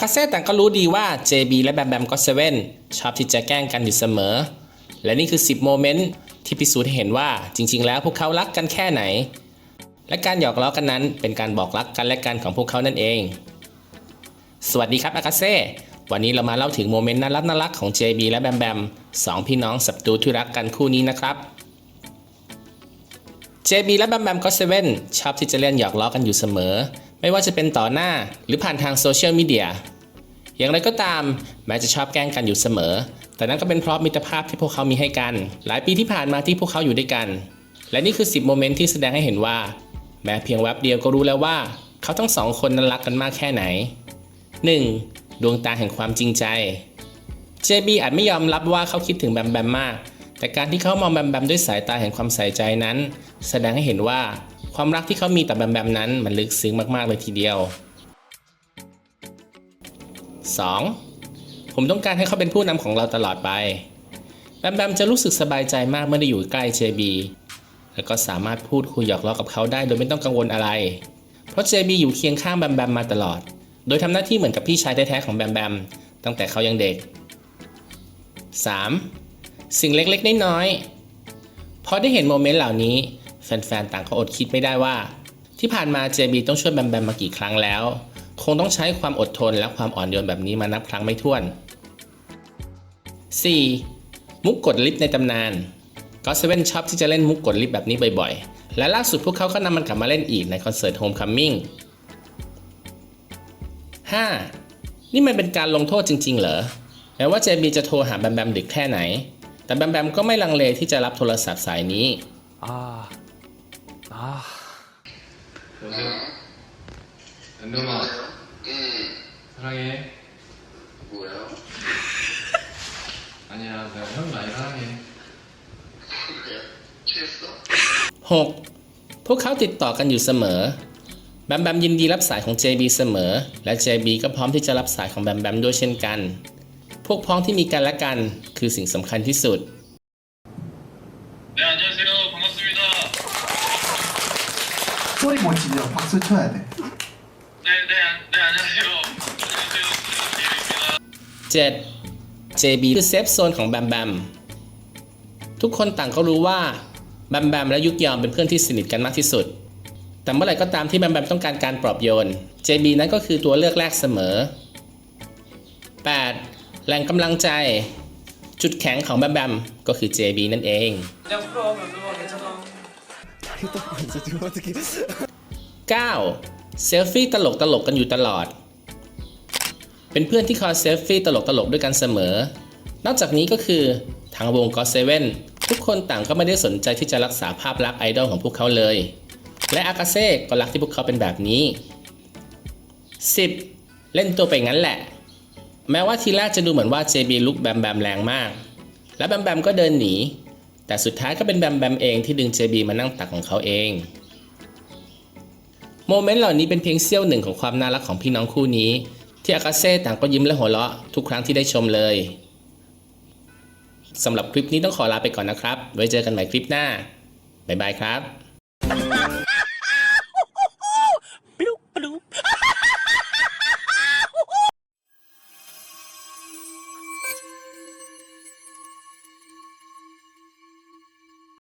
คาเซ่ต่างก็รู้ดีว่า JB และแบมแบมก็เซเว่นชอบที่จะแกล้งกันอยู่เสมอ และนี่คือ 10 โมเมนต์ที่พิสูจน์ให้เห็นว่าจริง ๆ แล้วพวกเขารักกันแค่ไหน และการหยอกล้อกันนั้นเป็นการบอกรักกันและกันของพวกเขานั่นเอง สวัสดีครับอากาเซ่วันนี้เรามาเล่าถึงโมเมนต์น่ารักน่ารักของ JB และแบมแบมสองพี่น้องศัตรูที่รักกันคู่นี้นะครับ JB และแบมแบมก็เซเว่นชอบที่จะเล่นหยอกล้อกันอยู่เสมอ ไม่ว่าจะเป็นต่อหน้าหรือผ่านทางโซเชียลมีเดีย อย่างไรก็ตามแม้จะชอบแกล้งกันอยู่เสมอ แต่นั่นก็เป็นเพราะมิตรภาพที่พวกเขามีให้กัน หลายปีที่ผ่านมาที่พวกเขาอยู่ด้วยกัน และนี่คือ 10 โมเมนต์ที่แสดงให้เห็นว่า แม้เพียงแวบเดียวก็รู้แล้วว่า เขาทั้งสองคนนั้นรักกันมากแค่ไหน 1. ดวงตาแห่งความจริงใจ JB อาจไม่ยอมรับว่าเขาคิดถึงแบมแบมมาก แต่การที่เขามองแบมแบมด้วยสายตาแห่งความใส่ใจนั้น แสดงให้เห็นว่าความรักที่เขามีต่อแบมแบมนั้นมันลึกซึ้งมากๆเลยทีเดียว 2. ผมต้องการให้เขาเป็นผู้นำของเราตลอดไป แบมแบมจะรู้สึกสบายใจมากเมื่อได้อยู่ใกล้ JB แล้วก็สามารถพูดคุยหยอกล้อกับเขาได้โดยไม่ต้องกังวลอะไร เพราะ JB อยู่เคียงข้างแบมแบมมาตลอด โดยทำหน้าที่เหมือนกับพี่ชายแท้ๆของแบมแบมตั้งแต่เขายังเด็ก 3. สิ่งเล็กๆน้อยๆพอได้เห็นโมเมนต์เหล่านี้ แฟนๆ ต่างก็อดคิดไม่ได้ว่า ที่ผ่านมา JB ต้องช่วยแบมแบมมากี่ครั้งแล้ว คงต้องใช้ความอดทนและความอ่อนโยนแบบนี้มานับครั้งไม่ถ้วน 4. มุกกดลิฟต์ในตำนานก็เซเว่นชอบที่จะเล่นมุกกดลิฟต์แบบนี้บ่อยๆ และล่าสุดพวกเขาก็นำมันกลับมาเล่นอีกในคอนเสิร์ตโฮมคัมมิ่ง 5. นี่มันเป็นการลงโทษจริง ๆ เหรอแม้ว่าเจมีจะโทรหาแบมแบมดึกแค่ไหน แต่แบมแบมก็ไม่ลังเลที่จะรับโทรศัพท์สายนี้อ่าอ่า Anuma. 응, 사랑해 뭐야? 아니야 내가 형 많이 사랑해 그래? 취했어? 6. พวกเขาติดต่อกันอยู่เสมอ แบมแบมยินดีรับสายของ JB เสมอ และ JB ก็พร้อมที่จะรับสายของแบมแบมด้วยเช่นกัน พวกพ้องที่มีกันและกันคือสิ่งสำคัญที่สุด 네 안녕하세요 반갑습니다. 소리 못 지르 박수 쳐야 돼. 7 JB คือเซฟโซนของแบมแบมทุกคนต่างก็รู้ว่าแบมแบมและยุกยอมเป็นเพื่อนที่สนิทกันมากที่สุด แต่เมื่อไหร่ก็ตามที่แบมแบมต้องการการปลอบโยน JB นั้นก็คือตัวเลือกแรกเสมอ 8. แหล่งกำลังใจจุดแข็งของแบมแบมก็คือ JB นั่นเอง 9. เซลฟี่ตลกตลกกันอยู่ตลอด เป็นเพื่อนที่คอยเซลฟี่ตลกตลกๆด้วยกันเสมอ นอกจากนี้ก็คือทางวงก็เซเว่นทุกคนต่างก็ไม่ได้สนใจที่จะรักษาภาพลักษณ์ไอดอลของพวกเขาเลย และอากาเซ่ก็รักที่พวกเขาเป็นแบบนี้ 10. เล่นตัวไปงั้นแหละ แม้ว่าทีแรกจะดูเหมือนว่า JB ลุกแบมแบมแรงมาก และแบมแบมก็เดินหนี แต่สุดท้ายก็เป็นแบมแบมเองที่ดึง JB มานั่งตักของเขาเอง โมเมนต์เหล่านี้เป็นเพียงเสี้ยวหนึ่งของความน่ารักของพี่น้องคู่นี้ ที่อากาเซ่ต่างก็ยิ้มและหัวเราะทุกครั้งที่ได้ชมเลยสำหรับคลิปนี้ต้องขอลาไปก่อนนะครับ ไว้เจอกันใหม่คลิปหน้า บ๊ายบายครับ